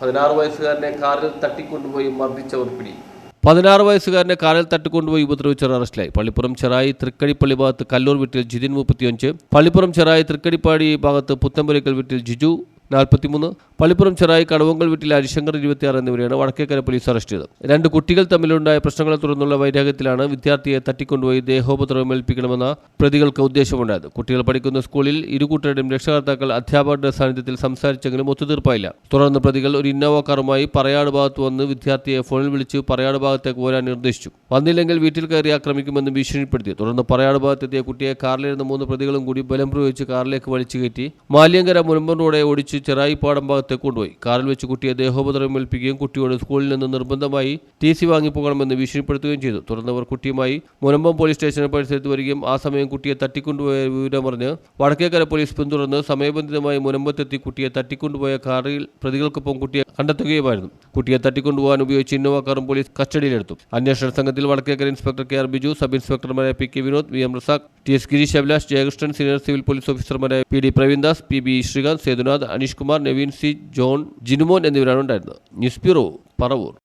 പതിനാറ് വയസ്സുകാരനെ കാറിൽ തട്ടിക്കൊണ്ടുപോയി മർദ്ദിച്ചവർ പിടി പതിനാറ് വയസ്സുകാരനെ കാറിൽ തട്ടിക്കൊണ്ടുപോയി ഉപദ്രവിച്ചവർ അറസ്റ്റിലായി പള്ളിപ്പുറം ചെറായി തൃക്കടിപ്പള്ളി ഭാഗത്ത് കല്ലൂർ വീട്ടിൽ ജിതിൻ മുപ്പത്തിയഞ്ച് പള്ളിപ്പുറം ചെറായി തൃക്കടിപ്പാടി ഭാഗത്ത് പുത്തമ്പലിക്കൽ വീട്ടിൽ ജിജു നാൽപ്പത്തിമൂന്ന്. പള്ളിപ്പുറം ചെറായി കടവങ്കൽ വീട്ടിൽ ഹരിശങ്കർ ഇരുപത്തിയാറ് എന്നിവരെയാണ് വടക്കേക്കര പോലീസ് അറസ്റ്റ് ചെയ്തത്. രണ്ട് കുട്ടികൾ തമ്മിലുണ്ടായ പ്രശ്നങ്ങളെ തുടർന്നുള്ള വൈരാഗ്യത്തിലാണ് വിദ്യാർത്ഥിയെ തട്ടിക്കൊണ്ടുപോയി ദേഹോപദ്രവം ഏൽപ്പിക്കണമെന്ന പ്രതികൾക്ക് ഉദ്ദേശമുണ്ടായത്. കുട്ടികൾ പഠിക്കുന്ന സ്കൂളിൽ ഇരുകൂട്ടരുടെയും രക്ഷകർത്താക്കൾ അധ്യാപകരുടെ സാന്നിധ്യത്തിൽ സംസാരിച്ചെങ്കിലും ഒത്തുതീർപ്പായില്ല. തുടർന്ന് പ്രതികൾ ഒരു ഇന്നോവ കാറുമായി പറയാട് ഭാഗത്ത് വന്ന് വിദ്യാർത്ഥിയെ ഫോണിൽ വിളിച്ച് പറയാട് ഭാഗത്തേക്ക് പോരാൻ നിർദ്ദേശിച്ചു. വന്നില്ലെങ്കിൽ വീട്ടിൽ കയറി ആക്രമിക്കുമെന്ന് ഭീഷണിപ്പെടുത്തി. തുടർന്ന് പറയാട് ഭാഗത്തെത്തിയ കുട്ടിയെ കാറിലിരുന്ന മൂന്ന് പ്രതികളും കൂടി ബലം പ്രയോഗിച്ച് കാറിലേക്ക് വലിച്ചു കയറ്റി മാലിയങ്കര മുനമ്പൻ ഓടിച്ച് ചെറായി പാടം ഭാഗത്തേക്ക് കൊണ്ടുപോയി. കാറിൽ വെച്ച് കുട്ടിയെ ദേഹോപദ്രവം ഏൽപ്പിക്കുകയും കുട്ടിയോട് സ്കൂളിൽ നിന്ന് നിർബന്ധമായി ടി സി വാങ്ങിപ്പോകണമെന്ന് ഭീഷണിപ്പെടുത്തുകയും ചെയ്തു. തുടർന്ന് അവർ കുട്ടിയുമായി മുനമ്പം പോലീസ് സ്റ്റേഷനിൽ പരിസരത്ത് വരികയും ആ സമയം കുട്ടിയെ തട്ടിക്കൊണ്ടുപോയ വിവരമറിഞ്ഞ് വടക്കേക്കര പോലീസ് പിന്തുടർന്ന് സമയബന്ധിതമായി മുനമ്പത്തെത്തി കുട്ടിയെ തട്ടിക്കൊണ്ടുപോയ കാറിൽ പ്രതികൾക്കൊപ്പം കുട്ടിയെ കണ്ടെത്തുകയുമായിരുന്നു. കുട്ടിയെ തട്ടിക്കൊണ്ടുപോകാൻ ഉപയോഗിച്ച് ഇന്നോവ കാറും പോലീസ് കസ്റ്റഡിയിലെടുത്തു. അന്വേഷണ സംഘത്തിൽ Vadakkekara inspector K R Biju sub ഇൻസ്പെക്ടർമാരായ P K Vinod V M Razak T S Gireesh Abhilash Jayakrishnan senior civil police ഓഫീസർമാരായ P D Praveendas P B Sreekanth Sethunath Aneesh Kumar Naveen C John Jinumon എന്നിവരാണ് ഉണ്ടായിരുന്നത്. News bureau Paravur.